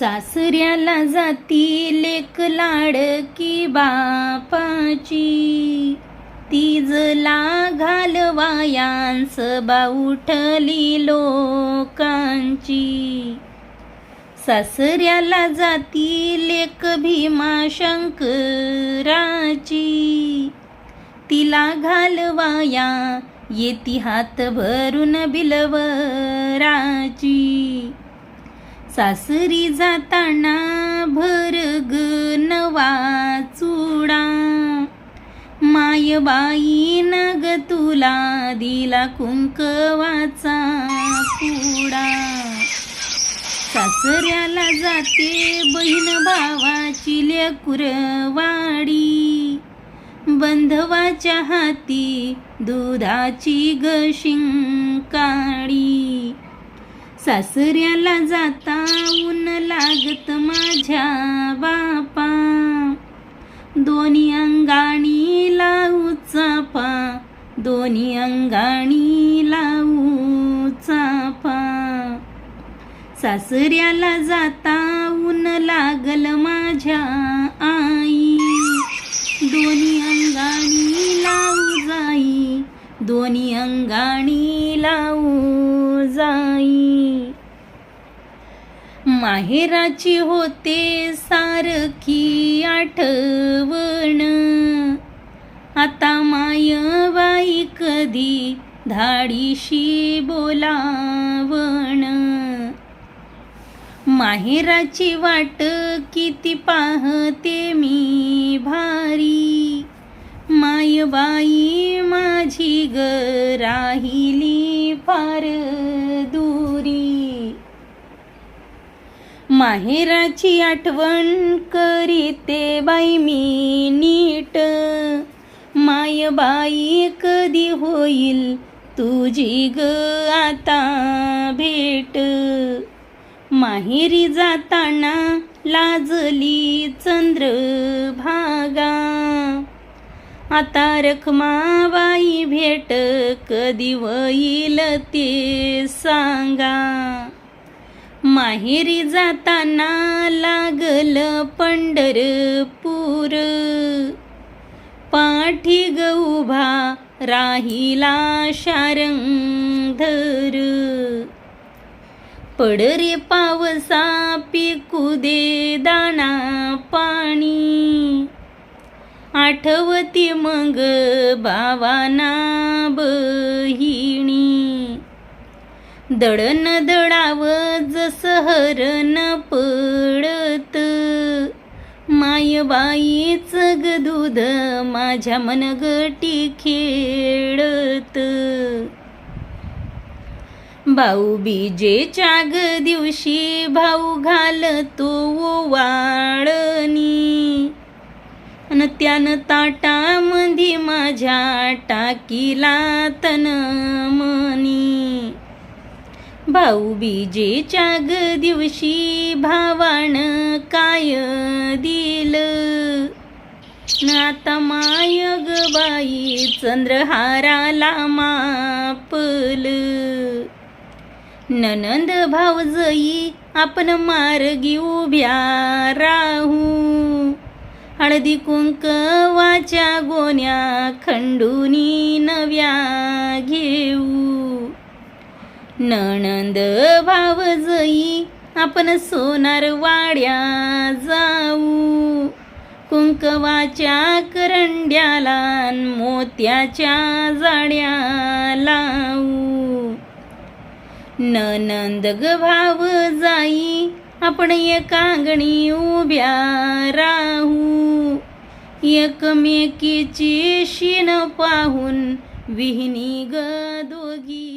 सासऱ्याला जाती लेक लाडकी बापाची. तिजला घालवायांस बा उठली लोकांची. सासऱ्याला जाती लेक भीमा शंकराची. तिला घालवाया येती हात भरून बिलवराची. सासरी जाताना भरग नवा चुडा. मायबाई नग तुला दिला कुंकवाचा पुडा. सासऱ्याला जाते बहीण भावाची लेकुरवाडी बंधवाच्या हाती दुधाची गशिंकाळी सासऱ्याला जाता ऊन लागत माझ्या बापा. दोन्ही अंगाणी लावू चापा दोन्ही अंगाणी लावू चापा. सासऱ्याला जाता ऊन लागल माझ्या जाई. माहेराची होते सारखी आठवण. आता मायबाई कधी धाडीशी बोलावण. माहेराची वाट किती पाहते मी भारी. मायबाई माझी ग राहिली फार. माहेराची आठवण करीते बाई मी नीट. मायबाई कधी होईल तुझी ग आता भेट. माहेरी जाताना लाजली चंद्र भागा. आता रखमाबाई भेट कधी होईल ते सांगा. माहेरी जाताना लागल पंढरपूर. पाठी ग उभा राहिला शारंगधर पडरे पावसा पिकू दे दाणा पाणी. आठवती मग भावाना बही. दळण दळाव जस हरण पडत. मायबाईच गदूद माझ्या मनगटी खेळत. भाऊ बीजेच्या ग दिवशी भाऊ घालतो वाळणी. अन त्यानं ताटामधी माझ्या टाकीला तन मनी. भाऊ बीजेच्या ग दिवशी भावान काय दिलं? नाता माय ग बाई चंद्रहाराला मापल. ननंद भावजई आपण मार्गी उभ्या राहू. हळदी कुंकवाच्या गोण्या खंडूनी नव्या घेऊ. नणंद भावजई आपण सोनार वाड्या जाऊ. कुंकवाच्या करंड्याला मोत्याच्या जाड्या लावू. ननंद ग भाव जाई आपण एकांगणी उभ्या राहू. एकमेकीची शिन पाहून विहिनी ग दोघी